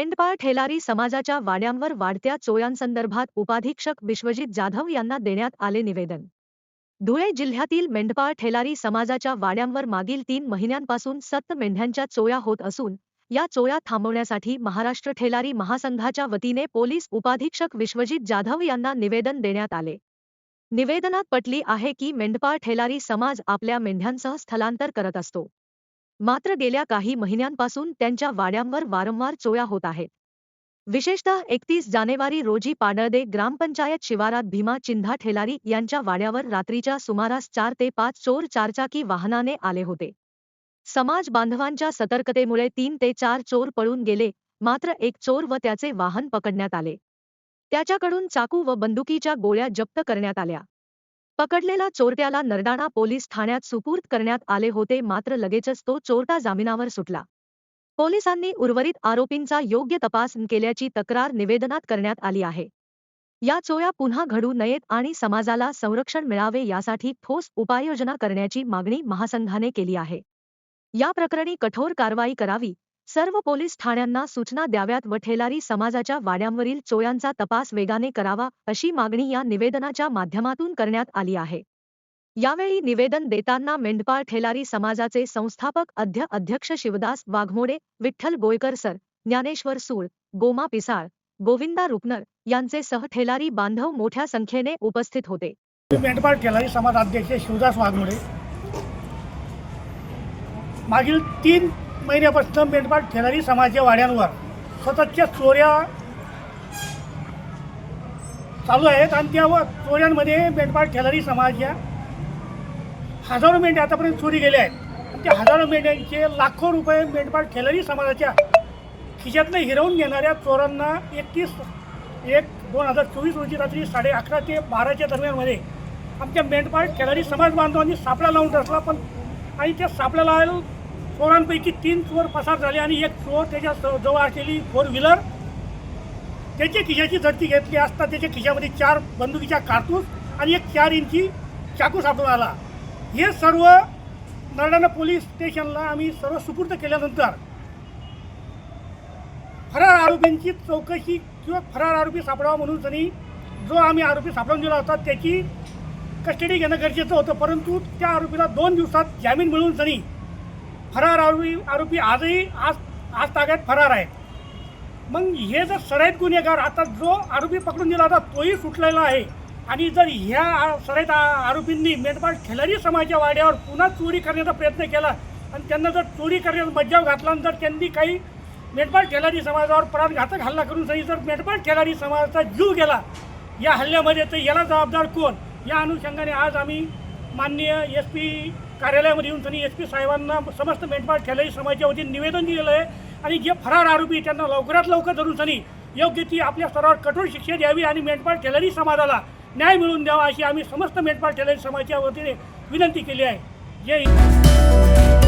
मेंढपाळ ठेलारी समाजाच्या वाड्यांवर वाढत्या चोयांसंदर्भात उपाधीक्षक विश्वजित जाधव यांना देण्यात आले निवेदन. धुळे जिल्ह्यातील मेंढपाळ ठेलारी समाजाच्या वाड्यांवर मागील तीन महिन्यांपासून सत्त मेंढ्यांच्या चोया होत असून या चोया थांबवण्यासाठी महाराष्ट्र ठेलारी महासंघाच्या वतीने पोलीस उपाधीक्षक विश्वजित जाधव यांना निवेदन देण्यात आले. निवेदनात पटली आहे की मेंढपाळ ठेलारी समाज आपल्या मेंढ्यांसह स्थलांतर करत असतो. मात्र गेल्या काही महिन्यांपासून त्यांच्या वाड्यांवर वारंवार चोया होत आहेत. विशेषतः एकतीस जानेवारी रोजी पाडळदे ग्रामपंचायत शिवारात भीमा चिंधा ठेलारी यांच्या वाड्यावर रात्रीच्या सुमारास चार ते पाच चोर चारचाकी वाहनाने आले होते. समाज बांधवांच्या सतर्कतेमुळे तीन ते चार चोर पळून गेले मात्र एक चोर व त्याचे वाहन पकडण्यात आले. त्याच्याकडून चाकू व बंदुकीच्या गोळ्या जप्त करण्यात आल्या. पकडलेला चोरट्याला नरदाणा पोलीस ठाण्यात सुपूर्द करण्यात आले होते मात्र लगेचच तो चोरटा जामिनावर सुटला. पोलिसांनी उर्वरित आरोपींचा योग्य तपास केल्याची तक्रार निवेदनात करण्यात आली आहे. या चोया पुन्हा घडू नयेत आणि समाजाला संरक्षण मिळावे यासाठी ठोस उपाययोजना करण्याची मागणी महासंघाने केली आहे. या प्रकरणी कठोर कारवाई करावी सर्व पोलीस ठाण्यांना सूचना द्याव्यात व ठेलारी समाजाच्या वाड्यांवरील चोयांचा तपास वेगाने करावा अशी मागणी या निवेदनाच्या माध्यमातून करण्यात आली आहे. यावेळी निवेदन देताना मेंढपाळ ठेलारी समाजाचे संस्थापक अध्य अध्यक्ष शिवदास वाघमोडे विठ्ठल गोयकर सर ज्ञानेश्वर सूळ गोमा पिसाळ गोविंदा रुपनर यांचे सह ठेलारी बांधव मोठ्या संख्येने उपस्थित होते. मेंढपाळ ठेलारी समाज अध्यक्ष शिवदास वाघमोडे. मागील तीन महिन्यापासून मेंढपाळ ठेलारी समाजाच्या वाड्यांवर सततच्या चोऱ्या चालू आहेत आणि त्या व- चोऱ्यांमध्ये मेंढपाळ ठेलारी समाजाच्या हजारो मेंढ्या आतापर्यंत चोरी गेल्या आहेत. आणि त्या हजारो मेंढ्यांचे लाखो रुपये मेंढपाळ ठेलारी समाजाच्या खिशातनं हिरवून घेणाऱ्या चोरांना एकतीस एक दोन हजार चोवीस रोजी रात्री साडे अकरा ते बाराच्या दरम्यानमध्ये आमच्या मेंढपाळ खेळाडी समाज बांधवांनी सापळा लावून बसला. पण आणि त्या सापळा लावायला चोरांपैकी तीन चोर पसार झाले आणि एक चोर त्याच्याजवळ असलेली फोर व्हीलर त्याच्या खिशाची झडती घेतली असता त्याच्या खिशामध्ये चार बंदुकीच्या कारतूस आणि एक चार इंची चाकू सापडून आला. हे सर्व नरडाणा पोलीस स्टेशनला आम्ही सर्व सुपूर्द केल्यानंतर फरार आरोपींची चौकशी किंवा फरार आरोपी सापडावा म्हणून त्यांनी जो आम्ही आरोपी सापडून दिला होता त्याची कस्टडी घेणं गरजेचं होतं परंतु त्या आरोपीला दोन दिवसात जामीन मिळून त्यांनी फरार आरोपी आरोपी आजही आज आज ताब्यात फरार आहेत. मग हे जर सराईत गुन्हेगार आता जो आरोपी पकडून दिला होता तोही सुटलेला आहे. आणि जर ह्या सराईत आरोपींनी मेंढपाळ खेळारी समाजाच्या वाड्यावर पुन्हा चोरी करण्याचा प्रयत्न केला आणि त्यांना जर चोरी करण्याचा मज्जाव घातला जर त्यांनी काही मेंढपाळ खेलारी समाजावर प्राणघातक हल्ला करून सही जर मेंढपाळ खेळारी समाजाचा जीव गेला या हल्ल्यामध्ये तर याला जबाबदार कोण? या अनुषंगाने आज आम्ही माननीय एस पी कार्यालयामध्ये येऊन त्यांनी एस पी साहेबांना समस्त मेंढपाळ खेळारी समाजाच्या वतीने निवेदन दिलेलं आहे. आणि जे फरार आरोपी त्यांना लवकरात लवकर धरून त्यांनी योग्य ती आपल्या स्तरावर कठोर शिक्षा द्यावी आणि मेंढपाळ खेळारी समाजाला न्याय मिळवून द्यावा अशी आम्ही समस्त मेंढपाळ खेळारी समाजाच्या वतीने विनंती केली आहे. जय हिंद.